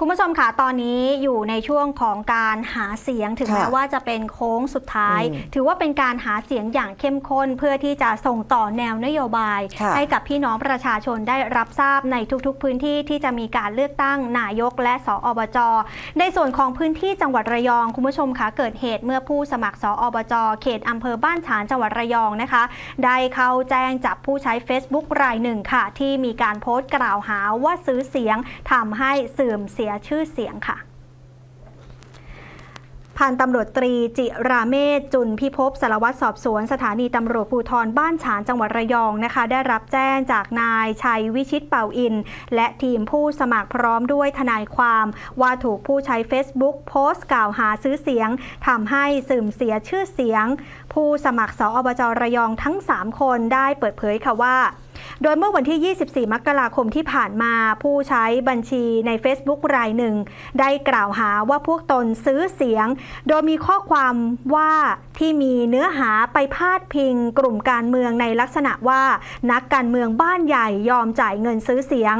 คุณผู้ชมค่ะตอนนี้อยู่ในช่วงของการหาเสียงถึงค่ะแม้ว่าจะเป็นโค้งสุดท้ายอืมถือว่าเป็นการหาเสียงอย่างเข้มข้น เพื่อที่จะส่งต่อแนวนโยบายค่ะให้กับพี่น้องประชาชนได้รับทราบในทุกๆ พื้นที่ที่จะมีการเลือกตั้งนายกและสออบจในส่วนของพื้นที่จังหวัดระยอง คุณผู้ชมคะเกิดเหตุเมื่อผู้สมัครสออบจเขตอำเภอบ้านฉางจังหวัดระยองนะคะ ได้เข้าแจ้งจับผู้ใช้ Facebook รายหนึ่งค่ะ ที่มีการโพสต์กล่าวหาว่าซื้อเสียงทำให้เสื่อมเสียชื่อเสียงค่ะพันตำรวจตรีจิราเมศจุนพิภพสารวัตรสอบสวนสถานีตำรวจภูธรบ้านฉางจังหวัดระยองนะคะ ได้รับแจ้งจากนายชัยวิชิตเป่าอิน และทีมผู้สมัครพร้อมด้วยทนายความ ว่าถูกผู้ใช้ Facebook โพสต์กล่าวหาซื้อเสียงทำให้สื่อมเสียชื่อเสียง ผู้สมัครสอบจระยองทั้ง 3 คนได้เปิดเผยค่ะว่า โดยเมื่อวันที่ 24 มกราคมที่ผ่านมาผู้ใช้บัญชีใน Facebook รายหนึ่ง ได้กล่าวหาว่าพวกตนซื้อเสียง โดยมีข้อความว่าที่มีเนื้อหาไปพาดพิงกลุ่มการเมืองในลักษณะว่า นักการเมืองบ้านใหญ่ยอมจ่ายเงินซื้อเสียง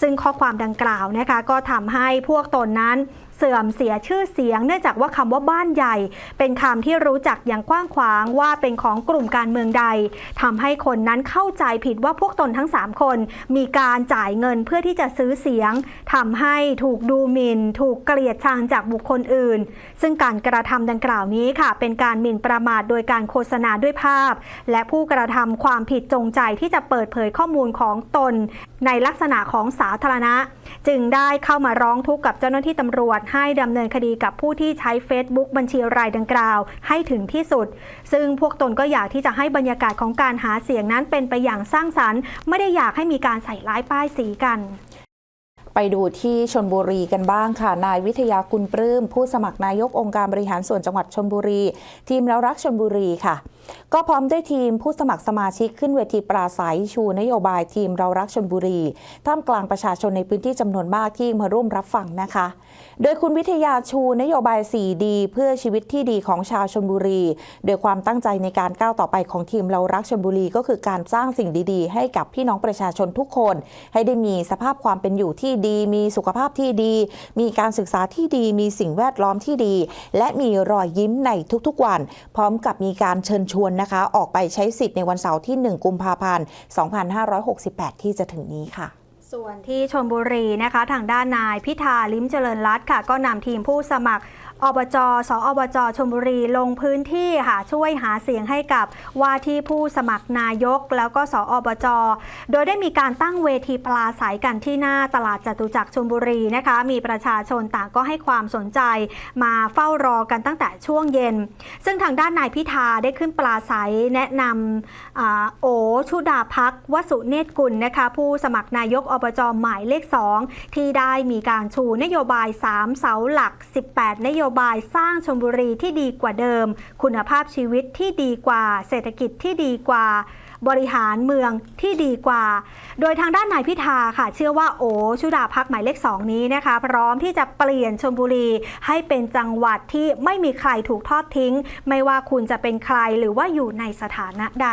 ซึ่งข้อความดังกล่าวนะคะก็ทำให้พวกตนนั้น เสื่อมเสียชื่อเสียง เนื่องจากว่าคำว่าบ้านใหญ่ เป็นคำที่รู้จักอย่างกว้างขวางว่าเป็นของกลุ่มการเมืองใดทำให้คนนั้นเข้าใจผิดว่าพวกตนทั้ง 3 คน มีการจ่ายเงินเพื่อที่จะซื้อเสียงทำให้ถูกดูหมิ่น ถูกเกลียดชังจากบุคคลอื่น ซึ่งการกระทำดังกล่าวนี้ค่ะ เป็นการหมิ่นประมาทโดยการโฆษณาด้วยภาพ และผู้กระทำความผิดจงใจที่จะเปิดเผยข้อมูลของตน ในลักษณะของสาธารณะ จึงได้เข้ามาร้องทุกข์กับเจ้าหน้าที่ตำรวจให้ดำเนินคดีกับผู้ที่ใช้ Facebook บัญชีรายดังกล่าว ให้ถึงที่สุด ซึ่งพวกตนก็อยากที่จะให้บรรยากาศของการหาเสียงนั้นเป็นไปอย่างสร้างสรรค์ ไม่ได้อยากให้มีการใส่ร้ายป้ายสีกัน ไปดูที่ชนบุรีกันบ้างค่ะ นายวิทยากุลปลื้มผู้สมัครนายกองค์การบริหารส่วนจังหวัดชนบุรี ทีมแล้วรักชนบุรีค่ะ ก็พร้อมด้วยทีมผู้สมัครสมาชิกขึ้นเวทีปราศัยชูนโยบายทีมเรารักชนบุรี ท่ามกลางประชาชนในพื้นที่จำนวนมากที่มาร่วมรับฟังนะคะ โดยคุณวิทยาชูนโยบาย4ดีเพื่อชีวิตที่ดีของชาวชนบุรี โดยความตั้งใจในการก้าวต่อไปของทีมเรารักชนบุรี ก็คือการสร้างสิ่งดีๆ ให้กับพี่น้องประชาชนทุกคน ให้ได้มีสภาพความเป็นอยู่ที่ดีมีสุขภาพที่ดี มีการศึกษาที่ดี มีสิ่งแวดล้อมที่ดี และมีรอยยิ้มในทุกๆวัน พร้อมกับมีการเชิญชวนนะคะ ออกไปใช้สิทธิ์ในวันเสาร์ที่ 1 กุมภาพันธ์ 2568 ที่จะถึงนี้ค่ะ ส่วนที่ชลบุรีนะคะทางด้านนายพิธาลิ้มเจริญรัตค่ะ ก็นำทีมผู้สมัครอบจ สอบจชลบุรีลงพื้นที่ค่ะช่วยหาเสียงให้กับว่าที่ผู้สมัครนายกแล้วก็สอบจ โดยได้มีการตั้งเวทีปลาใสกันที่หน้าตลาดจตุจักรชลบุรีนะคะ มีประชาชนต่างก็ให้ความสนใจมาเฝ้ารอกันตั้งแต่ช่วงเย็น ซึ่งทางด้านนายพิธาได้ขึ้นปลาใสแนะนำอโอชุดาพักวสุเนตรกุลนะคะ ผู้สมัครนายกอบจหมายเลข 2 ที่ได้มีการชูนโยบาย 3 เสาหลัก 18 นโยบายสร้างชลบุรีที่ดีกว่าเดิม คุณภาพชีวิตที่ดีกว่า เศรษฐกิจที่ดีกว่าบริหารเมืองที่ดีกว่า โดยทางด้านนายพิธาค่ะ เชื่อว่าโอชุดาพักหมายเลข2นี้นะคะ พร้อมที่จะเปลี่ยนชลบุรีให้เป็นจังหวัดที่ไม่มีใครถูกทอดทิ้ง ไม่ว่าคุณจะเป็นใครหรือว่าอยู่ในสถานะใด